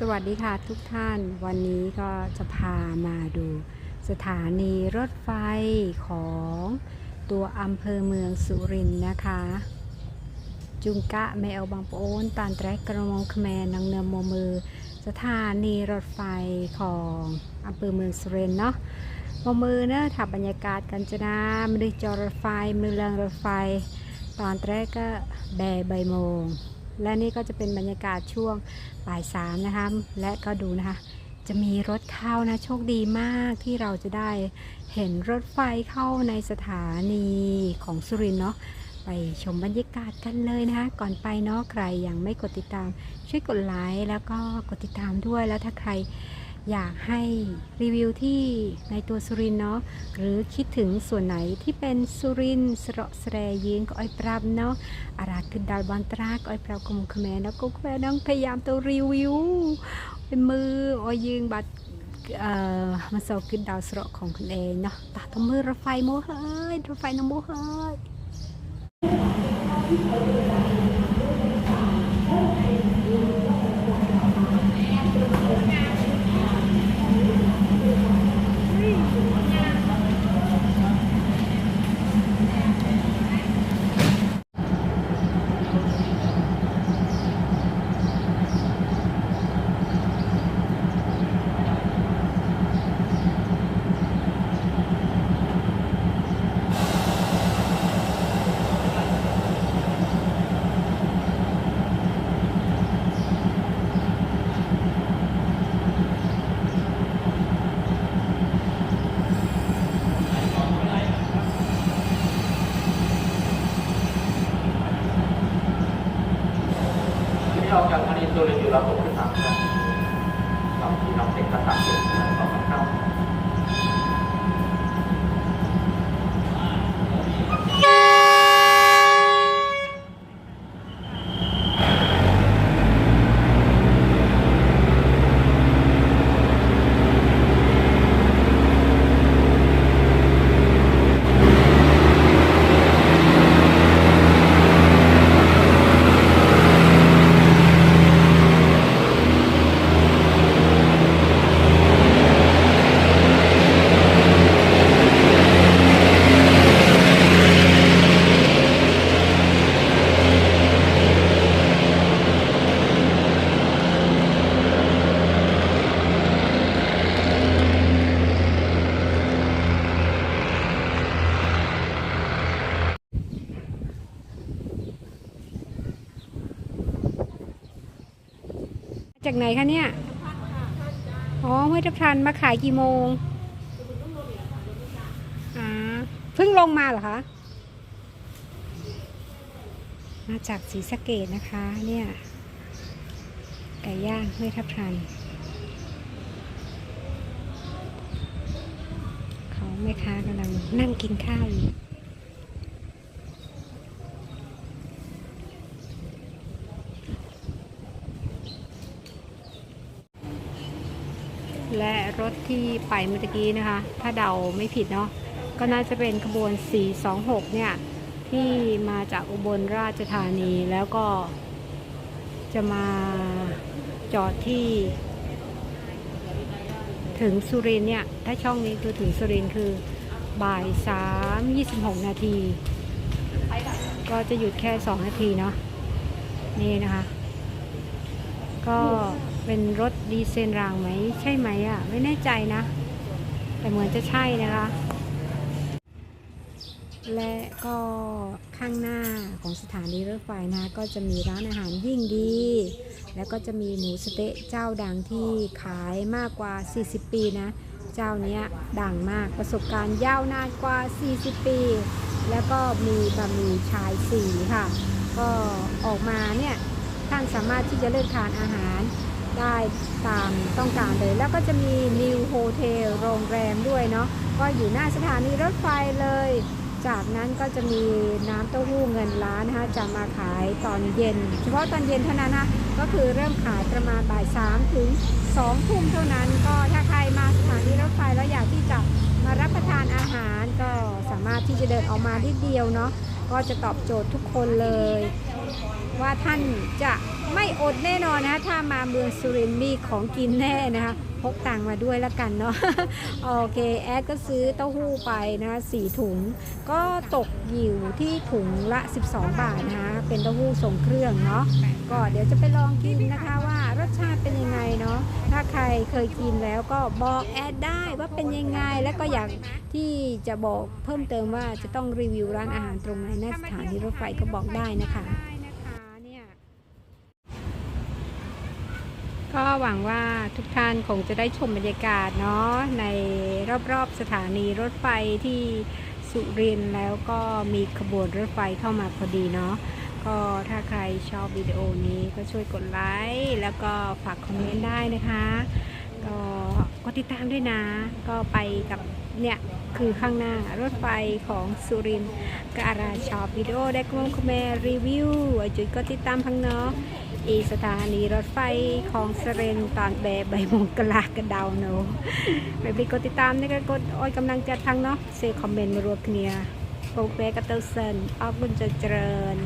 สวัสดีค่ะทุกท่านวันนี้ก็จะพามาดูสถานีรถไฟของตัวอำเภอเมืองสุรินทร์นะคะ จุงกะแมวบางปโอนตานแตรกกระมงคแมนังเนือมมือ สถานีรถไฟของอำเภอเมืองสุรินทร์เนาะมมือเนอะถ้าบรรยากาศกันจะนะม่ได้จอรถไฟมือเรืองรถไฟ ตอนแรกก็แบใบโมง และนี่ก็จะเป็นบรรยากาศช่วงบ่ายสามนะคะและก็ดูนะคะ จะมีรถเข้านะโชคดีมากที่เราจะได้เห็นรถไฟเข้าในสถานีของสุรินทร์เนาะไปชมบรรยากาศกันเลยนะคะ ก่อนไปเนาะใครยังไม่กดติดตาม ช่วยกดไลค์แล้วก็กดติดตามด้วยแล้วถ้าใคร อยากให้รีวิวที่ในตัวสุรินเนาะหรือคิดถึงส่วนไหนที่เป็นสุรินสระแสรยิงก็อ้อยปรับเนาะอาราขึ้นดาวบอนตรากอ้อยเปล่ากมุขแม่แล้วก็แม่น้องพยายามตัวรีวิวเป็นมืออ้อยยืงบัดเอ่อมาเสาขึ้นดาวสระของคุณเองเนาะตาตัวมือรถไฟโมเฮ้ยรถไฟน้องโมเฮ้ย จากไหนคะเนี่ย อ๋อห้วยทับทันมาขายกี่โมงอ่าเพิ่งลงมาเหรอคะ มาจากศรีสะเกดนะคะ เนี่ยไก่ย่างห้วยทับทันเขาแม่ค้ากำลังนั่งกินข้าวอยู่ และรถที่ไปเมื่อกี้นะคะ ถ้าเดาไม่ผิดเนาะก็น่าจะเป็นขบวน 426 เนี่ย ที่มาจากอุบลราชธานีแล้วก็จะมาจอดที่ ถึงสุรินเนี่ย ถ้าช่องนี้คือถึงสุรินคือบ่าย3 26 นาที ก็จะหยุดแค่ 2 นาทีเนาะนี่นะคะ ก็ เป็นรถดีเซลรางไหม ใช่ไหมอะ ไม่แน่ใจนะ แต่เหมือนจะใช่นะคะ และก็ข้างหน้าของสถานีรถไฟนะ ก็จะมีร้านอาหารยิ่งดี แล้วก็จะมีหมูสเต๊ะเจ้าดังที่ขายมากกว่า 40 ปีนะ เจ้านี้ดังมากประสบการณ์ยาวนานกว่า 40 ปี แล้วก็มีบะหมี่ชายสีค่ะ ก็ออกมาเนี่ยท่านสามารถที่จะเลือกทานอาหาร ได้ตามต้องการเลย แล้วก็จะมีนิวโฮเทลโรงแรมด้วยเนาะก็อยู่หน้าสถานีรถไฟเลย จากนั้นก็จะมีน้ำเต้าหู้เงินล้านนะคะจะมาขายตอนเย็น เฉพาะตอนเย็นเท่านั้นนะก็คือเริ่มขายประมาณบ่ายสามถึงสองทุ่มเท่านั้น ก็ถ้าใครมาสถานีรถไฟแล้วอยากที่จะมารับประทานอาหารก็สามารถที่จะเดินออกมาที่เดียวเนาะก็จะตอบโจทย์ทุกคนเลย ว่าท่านจะ ไม่อดแน่นอนนะถ้ามาเมืองสุรินทร์มีของกินแน่นะคะพกตังมาด้วยล้วกันเนาะโอเคแอดก็ซื้อเต้าหู้ไปนะคะสี่ถุง ก็ตกอยู่ที่ถุงละ 12 บาทนะคะเป็นเต้าหู้ทรงเครื่องเนาะก็เดี๋ยวจะไปลองกินนะคะว่ารสชาติเป็นยังไงเนาะถ้าใครเคยกินแล้วก็บอกแอดได้ว่าเป็นยังไงแล้วก็อยากที่จะบอกเพิ่มเติมว่าจะต้องรีวิวร้านอาหารตรงไหนในสถานีรถไฟก็บอกได้นะคะ ก็หวังว่าทุกท่านคงจะได้ชมบรรยากาศเนาะในรอบๆสถานีรถไฟที่สุรินทร์แล้วก็มีขบวนรถไฟเข้ามาพอดีเนาะก็ถ้าใครชอบวิดีโอนี้ก็ช่วยกดไลค์แล้วก็ฝากคอมเมนต์ได้นะคะ ก็กดติดตามด้วยนะ ก็ไปกับเนี่ยคือข้างหน้ารถไฟของสุรินทร์ก็อาราชอบวิดีโอได้กลมคอมเมนต์รีวิวจุดก็ติดตามพังเนาะ อีสถานีรถไฟของเซเรนตอนแบบใบมงกลากระดาวโนไบบไปกดติดตามนี่ก็กดอ้อยกำลังจัทางเนาะเซคอมเมนต์มารวมเนียโปรเกรกระเตอร์เซนออกบุญเจริญ